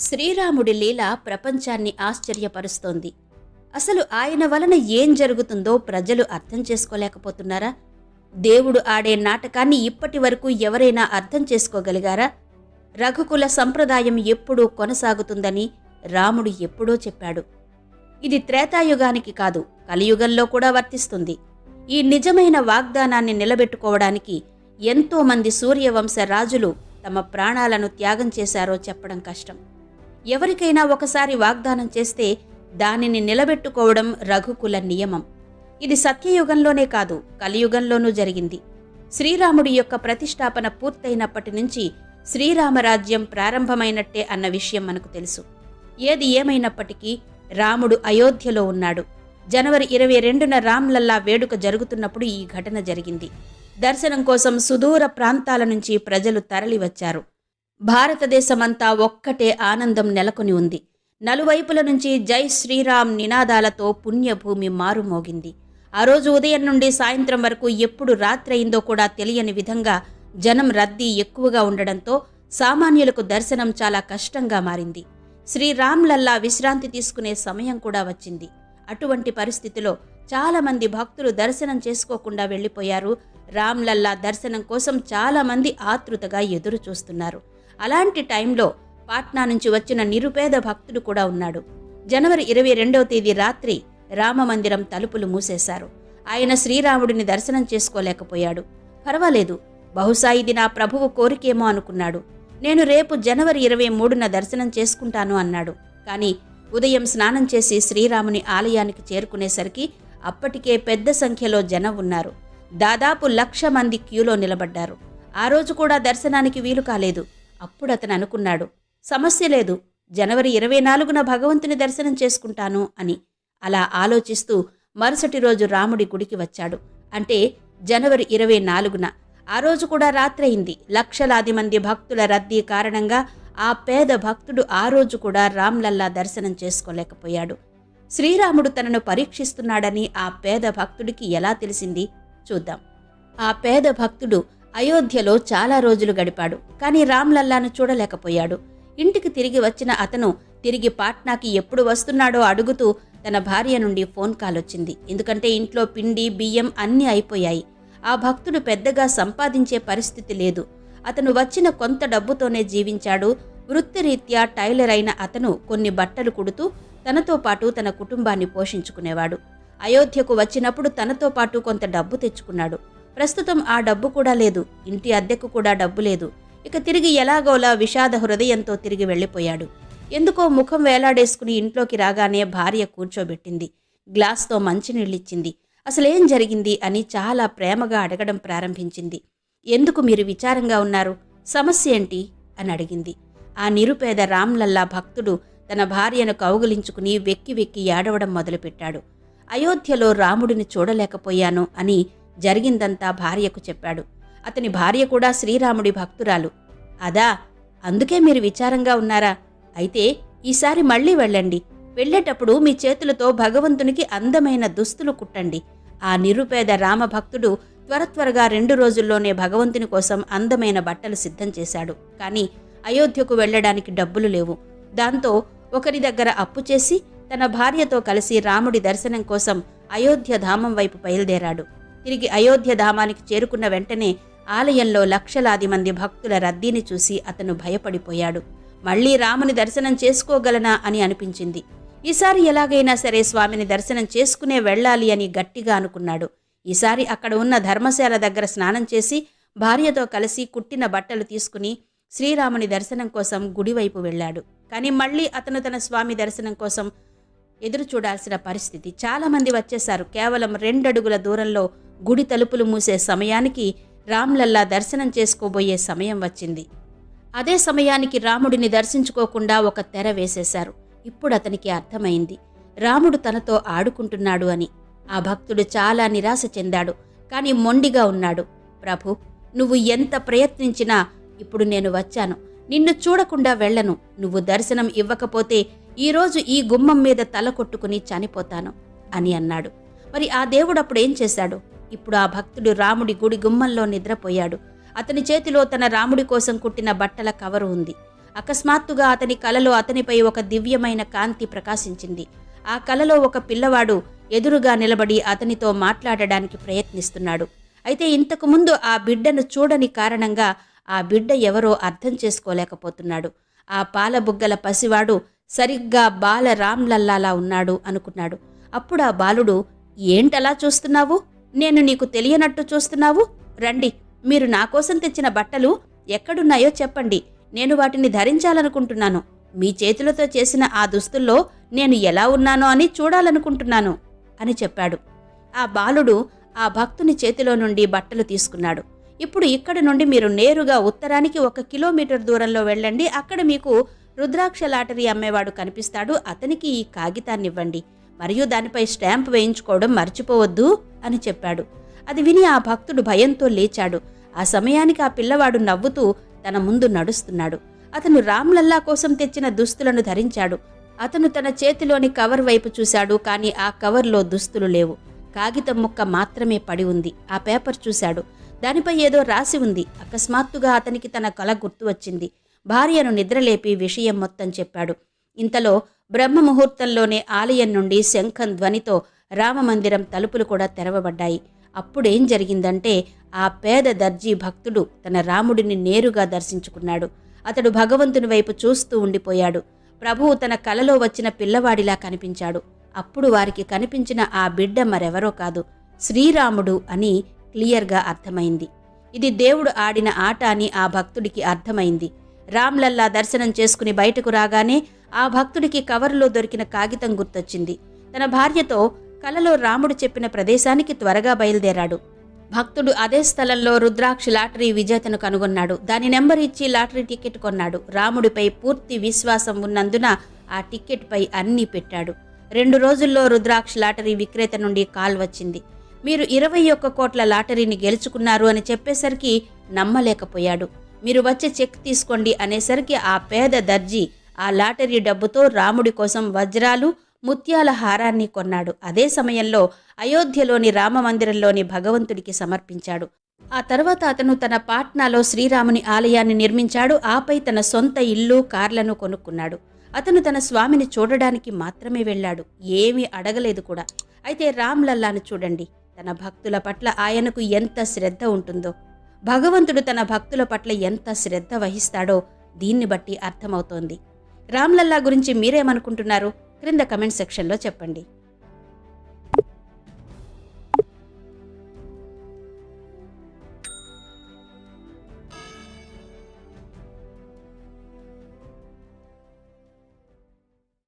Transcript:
శ్రీరాముడి లీల ప్రపంచాన్ని ఆశ్చర్యపరుస్తోంది. అసలు ఆయన వలన ఏం జరుగుతుందో ప్రజలు అర్థం చేసుకోలేకపోతున్నారా? దేవుడు ఆడే నాటకాన్ని ఇప్పటి వరకు ఎవరైనా అర్థం చేసుకోగలిగారా? రఘుకుల సంప్రదాయం ఎప్పుడూ కొనసాగుతుందని రాముడు ఎప్పుడో చెప్పాడు. ఇది త్రేతాయుగానికి కాదు కలియుగంలో కూడా వర్తిస్తుంది. ఈ నిజమైన వాగ్దానాన్ని నిలబెట్టుకోవడానికి ఎంతోమంది సూర్యవంశ రాజులు తమ ప్రాణాలను త్యాగం చేశారో చెప్పడం కష్టం. ఎవరికైనా ఒకసారి వాగ్దానం చేస్తే దానిని నిలబెట్టుకోవడం రఘుకుల నియమం. ఇది సత్యయుగంలోనే కాదు కలియుగంలోనూ జరిగింది. శ్రీరాముడి యొక్క ప్రతిష్టాపన పూర్తయినప్పటి నుంచి శ్రీరామరాజ్యం ప్రారంభమైనట్టే అన్న విషయం మనకు తెలుసు. ఏది ఏమైనప్పటికీ రాముడు అయోధ్యలో ఉన్నాడు. జనవరి ఇరవై రెండున రామ్లల్లా వేడుక జరుగుతున్నప్పుడు ఈ ఘటన జరిగింది. దర్శనం కోసం సుదూర ప్రాంతాల నుంచి ప్రజలు తరలివచ్చారు. భారతదేశమంతా ఒక్కటే ఆనందం నెలకొని ఉంది. నలువైపుల నుంచి జై శ్రీరామ్ నినాదాలతో పుణ్యభూమి మారుమోగింది. ఆ రోజు ఉదయం నుండి సాయంత్రం వరకు ఎప్పుడు రాత్రయిందో కూడా తెలియని విధంగా జనం రద్దీ ఎక్కువగా ఉండడంతో సామాన్యులకు దర్శనం చాలా కష్టంగా మారింది. శ్రీరామ్లల్లా విశ్రాంతి తీసుకునే సమయం కూడా వచ్చింది. అటువంటి పరిస్థితిలో చాలామంది భక్తులు దర్శనం చేసుకోకుండా వెళ్ళిపోయారు. రామ్లల్లా దర్శనం కోసం చాలామంది ఆతృతగా ఎదురు చూస్తున్నారు అలాంటి టైంలో పాట్నా నుంచి వచ్చిన నిరుపేద భక్తుడు కూడా ఉన్నాడు. జనవరి ఇరవై రెండవ తేదీ రాత్రి రామమందిరం తలుపులు మూసేశారు. ఆయన శ్రీరాముడిని దర్శనం చేసుకోలేకపోయాడు. పర్వాలేదు బహుశా ఇది నా ప్రభువు కోరికేమో అనుకున్నాడు. నేను రేపు జనవరి ఇరవై మూడున దర్శనం చేసుకుంటాను అన్నాడు. కానీ ఉదయం స్నానం చేసి శ్రీరాముని ఆలయానికి చేరుకునేసరికి అప్పటికే పెద్ద సంఖ్యలో జనం ఉన్నారు. దాదాపు లక్ష మంది క్యూలో నిలబడ్డారు. ఆ రోజు కూడా దర్శనానికి వీలు కాలేదు. అప్పుడు అతను అనుకున్నాడు సమస్య లేదు. జనవరి ఇరవై నాలుగున భగవంతుని దర్శనం చేసుకుంటాను అని. అలా ఆలోచిస్తూ మరుసటి రోజు రాముడి గుడికి వచ్చాడు. అంటే జనవరి ఇరవై నాలుగున. ఆ రోజు కూడా రాత్రయింది. లక్షలాది మంది భక్తుల రద్దీ కారణంగా ఆ పేద భక్తుడు ఆ రోజు కూడా రామ్లల్లా దర్శనం చేసుకోలేకపోయాడు. శ్రీరాముడు తనను పరీక్షిస్తున్నాడని ఆ పేద భక్తుడికి ఎలా తెలిసింది? చూద్దాం. ఆ పేద భక్తుడు అయోధ్యలో చాలా రోజులు గడిపాడు. కానీ రామ్లల్లాను చూడలేకపోయాడు. ఇంటికి తిరిగి వచ్చిన అతను తిరిగి పాట్నాకి ఎప్పుడు వస్తున్నాడో అడుగుతూ తన భార్య నుండి ఫోన్ కాల్ వచ్చింది. ఎందుకంటే ఇంట్లో పిండి బియ్యం అన్నీ అయిపోయాయి. ఆ భక్తుడు పెద్దగా సంపాదించే పరిస్థితి లేదు. అతను వచ్చిన కొంత డబ్బుతోనే జీవించాడు. వృత్తిరీత్యా టైలర్ అయిన అతను కొన్ని బట్టలు కుడుతూ తనతో పాటు తన కుటుంబాన్ని పోషించుకునేవాడు. అయోధ్యకు వచ్చినప్పుడు తనతో పాటు కొంత డబ్బు తెచ్చుకున్నాడు. ప్రస్తుతం ఆ డబ్బు కూడా లేదు. ఇంటి అద్దెకు కూడా డబ్బు లేదు. ఇక తిరిగి ఎలాగోలా విషాద హృదయంతో తిరిగి వెళ్ళిపోయాడు. ఎందుకో ముఖం వేలాడేసుకుని ఇంట్లోకి రాగానే భార్య కూర్చోబెట్టింది. గ్లాస్తో మంచినీళ్ళిచ్చింది. అసలేం జరిగింది అని చాలా ప్రేమగా అడగడం ప్రారంభించింది. ఎందుకు మీరు విచారంగా ఉన్నారు? సమస్య ఏంటి? అని అడిగింది. ఆ నిరుపేద రామ్లల్లా భక్తుడు తన భార్యను కౌగులించుకుని వెక్కి వెక్కి ఏడవడం మొదలుపెట్టాడు. అయోధ్యలో రాముడిని చూడలేకపోయాను అని జరిగిందంతా భార్యకు చెప్పాడు. అతని భార్య కూడా శ్రీరాముడి భక్తురాలు. అదా అందుకే మీరు విచారంగా ఉన్నారా? అయితే ఈసారి మళ్ళీ వెళ్ళండి. వెళ్ళేటప్పుడు మీ చేతులతో భగవంతునికి అందమైన దుస్తులు కుట్టండి. ఆ నిరుపేద రామభక్తుడు త్వర త్వరగా రెండు రోజుల్లోనే భగవంతుని కోసం అందమైన బట్టలు సిద్ధం చేశాడు. కానీ అయోధ్యకు వెళ్ళడానికి డబ్బులు లేవు. దాంతో ఒకరి దగ్గర అప్పు చేసి తన భార్యతో కలిసి రాముడి దర్శనం కోసం అయోధ్య ధామం వైపు బయలుదేరాడు. తిరిగి అయోధ్య ధామానికి చేరుకున్న వెంటనే ఆలయంలో లక్షలాది మంది భక్తుల రద్దీని చూసి అతను భయపడిపోయాడు. మళ్ళీ రాముని దర్శనం చేసుకోగలనా అని అనిపించింది. ఈసారి ఎలాగైనా సరే స్వామిని దర్శనం చేసుకునే వెళ్ళాలి అని గట్టిగా అనుకున్నాడు. ఈసారి అక్కడ ఉన్న ధర్మశాల దగ్గర స్నానం చేసి భార్యతో కలిసి కుట్టిన బట్టలు తీసుకుని శ్రీరాముని దర్శనం కోసం గుడివైపు వెళ్ళాడు. కానీ మళ్ళీ అతను తన స్వామి దర్శనం కోసం ఎదురు చూడాల్సిన పరిస్థితి. చాలామంది వచ్చేశారు. కేవలం రెండడుగుల దూరంలో గుడి తలుపులు మూసే సమయానికి రామ్లల్లా దర్శనం చేసుకోబోయే సమయం వచ్చింది. అదే సమయానికి రాముడిని దర్శించుకోకుండా ఒక తెర వేసేశారు. ఇప్పుడు అతనికి అర్థమైంది. రాముడు తనతో ఆడుకుంటున్నాడు అని. ఆ భక్తుడు చాలా నిరాశ చెందాడు. కానీ మొండిగా ఉన్నాడు. ప్రభు నువ్వు ఎంత ప్రయత్నించినా ఇప్పుడు నేను వచ్చాను. నిన్ను చూడకుండా వెళ్ళను. నువ్వు దర్శనం ఇవ్వకపోతే ఈరోజు ఈ గుమ్మం మీద తల కొట్టుకుని చనిపోతాను అని అన్నాడు. మరి ఆ దేవుడు అప్పుడు ఏం చేశాడు? ఇప్పుడు ఆ భక్తుడు రాముడి గుడి గుమ్మంలో నిద్రపోయాడు. అతని చేతిలో తన రాముడి కోసం కుట్టిన బట్టల కవరు ఉంది. అకస్మాత్తుగా అతని కలలో అతనిపై ఒక దివ్యమైన కాంతి ప్రకాశించింది. ఆ కలలో ఒక పిల్లవాడు ఎదురుగా నిలబడి అతనితో మాట్లాడడానికి ప్రయత్నిస్తున్నాడు. అయితే ఇంతకుముందు ఆ బిడ్డను చూడని కారణంగా ఆ బిడ్డ ఎవరో అర్థం చేసుకోలేకపోతున్నాడు. ఆ పాలబుగ్గల పసివాడు సరిగ్గా బాల రామ్లల్లాలా ఉన్నాడు అనుకున్నాడు. అప్పుడు ఆ బాలుడు ఏంటలా చూస్తున్నావు? నేను నీకు తెలియనట్టు చూస్తున్నావు? రండి మీరు నా కోసం తెచ్చిన బట్టలు ఎక్కడున్నాయో చెప్పండి. నేను వాటిని ధరించాలనుకుంటున్నాను. మీ చేతులతో చేసిన ఆ దుస్తుల్లో నేను ఎలా ఉన్నానో అని చూడాలనుకుంటున్నాను అని చెప్పాడు. ఆ బాలుడు ఆ భక్తుని చేతిలో నుండి బట్టలు తీసుకున్నాడు. ఇప్పుడు ఇక్కడి నుండి మీరు నేరుగా ఉత్తరానికి ఒక కిలోమీటర్ దూరంలో వెళ్ళండి. అక్కడ మీకు రుద్రాక్ష లాటరీ అమ్మేవాడు కనిపిస్తాడు. అతనికి ఈ కాగితాన్ని ఇవ్వండి మరియు దానిపై స్టాంప్ వేయించుకోవడం మర్చిపోవద్దు అని చెప్పాడు. అది విని ఆ భక్తుడు భయంతో లేచాడు. ఆ సమయానికి ఆ పిల్లవాడు నవ్వుతూ తన ముందు నడుస్తున్నాడు. అతను రామ్లల్లా కోసం తెచ్చిన దుస్తులను ధరించాడు. అతను తన చేతిలోని కవర్ వైపు చూశాడు కానీ ఆ కవర్లో దుస్తులు లేవు. కాగితం ముక్క మాత్రమే పడి ఉంది. ఆ పేపర్ చూశాడు. దానిపై ఏదో రాసి ఉంది. అకస్మాత్తుగా అతనికి తన కళ గుర్తు వచ్చింది. భార్యను నిద్రలేపి విషయం మొత్తం చెప్పాడు. ఇంతలో బ్రహ్మ ముహూర్తంలోనే ఆలయం నుండి శంఖం ధ్వనితో రామమందిరం తలుపులు కూడా తెరవబడ్డాయి. అప్పుడేం జరిగిందంటే ఆ పేద దర్జీ భక్తుడు తన రాముడిని నేరుగా దర్శించుకున్నాడు. అతడు భగవంతుని వైపు చూస్తూ ఉండిపోయాడు. ప్రభువు తన కలలో వచ్చిన పిల్లవాడిలా కనిపించాడు. అప్పుడు వారికి కనిపించిన ఆ బిడ్డ మరెవరో కాదు శ్రీరాముడు అని క్లియర్గా అర్థమైంది. ఇది దేవుడు ఆడిన ఆట అని ఆ భక్తుడికి అర్థమైంది. రామ్లల్లా దర్శనం చేసుకుని బయటకు రాగానే ఆ భక్తుడికి కవరులో దొరికిన కాగితం గుర్తొచ్చింది. తన భార్యతో కలలో రాముడు చెప్పిన ప్రదేశానికి త్వరగా బయలుదేరాడు. భక్తుడు అదే స్థలంలో రుద్రాక్ష లాటరీ విజేతను కనుగొన్నాడు. దాని నెంబర్ ఇచ్చి లాటరీ టికెట్ కొన్నాడు. రాముడిపై పూర్తి విశ్వాసం ఉన్నందున ఆ టికెట్పై అన్నీ పెట్టాడు. రెండు రోజుల్లో రుద్రాక్ష లాటరీ విక్రేత నుండి కాల్ వచ్చింది. మీరు ఇరవై ఒక్క కోట్ల లాటరీని గెలుచుకున్నారు అని చెప్పేసరికి నమ్మలేకపోయాడు. మీరు వచ్చే చెక్ తీసుకోండి అనేసరికి ఆ పేద దర్జీ ఆ లాటరీ డబ్బుతో రాముడి కోసం వజ్రాలు ముత్యాల హారాన్ని కొన్నాడు. అదే సమయంలో అయోధ్యలోని రామమందిరంలోని భగవంతుడికి సమర్పించాడు. ఆ తర్వాత అతను తన పాట్నాలో శ్రీరాముని ఆలయాన్ని నిర్మించాడు. ఆపై తన సొంత ఇల్లు కార్లను కొనుక్కున్నాడు. అతను తన స్వామిని చూడడానికి మాత్రమే వెళ్ళాడు. ఏమీ అడగలేదు కూడా. అయితే రామ్లల్లాను చూడండి. తన భక్తుల పట్ల ఆయనకు ఎంత శ్రద్ధ ఉంటుందో. భగవంతుడు తన భక్తుల పట్ల ఎంత శ్రద్ధ వహిస్తాడో దీన్ని బట్టి అర్థమవుతోంది. రామ్లల్లా గురించి మీరేమనుకుంటున్నారు? క్రింద కమెంట్ సెక్షన్లో చెప్పండి.